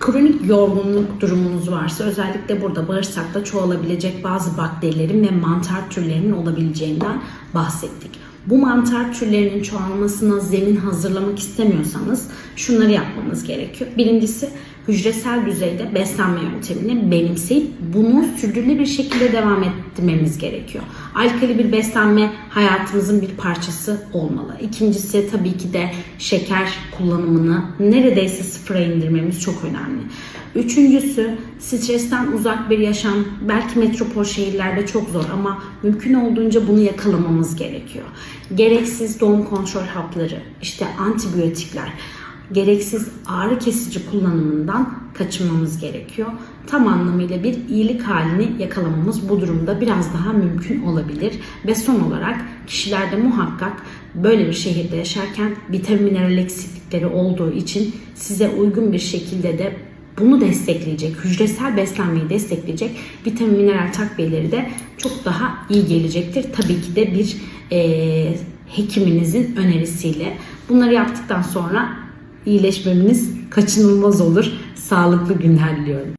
Kronik yorgunluk durumunuz varsa özellikle burada bağırsakta çoğalabilecek bazı bakterilerin ve mantar türlerinin olabileceğinden bahsettik. Bu mantar türlerinin çoğalmasına zemin hazırlamak istemiyorsanız şunları yapmanız gerekiyor. Birincisi hücresel düzeyde beslenme yöntemini benimseyip bunu sürdürülebilir bir şekilde devam ettirmemiz gerekiyor. Alkali bir beslenme hayatımızın bir parçası olmalı. İkincisi tabii ki de şeker kullanımını neredeyse sıfıra indirmemiz çok önemli. Üçüncüsü stresten uzak bir yaşam belki metropol şehirlerde çok zor ama mümkün olduğunca bunu yakalamamız gerekiyor. Gereksiz doğum kontrol hapları, işte antibiyotikler, gereksiz ağrı kesici kullanımından kaçınmamız gerekiyor. Tam anlamıyla bir iyilik halini yakalamamız bu durumda biraz daha mümkün olabilir. Ve son olarak kişilerde muhakkak böyle bir şehirde yaşarken vitamin mineral eksiklikleri olduğu için size uygun bir şekilde de bunu destekleyecek, hücresel beslenmeyi destekleyecek vitamin mineral takviyeleri de çok daha iyi gelecektir. Tabii ki de bir eee hekiminizin önerisiyle. Bunları yaptıktan sonra iyileşmemiz kaçınılmaz olur. Sağlıklı günler diliyorum.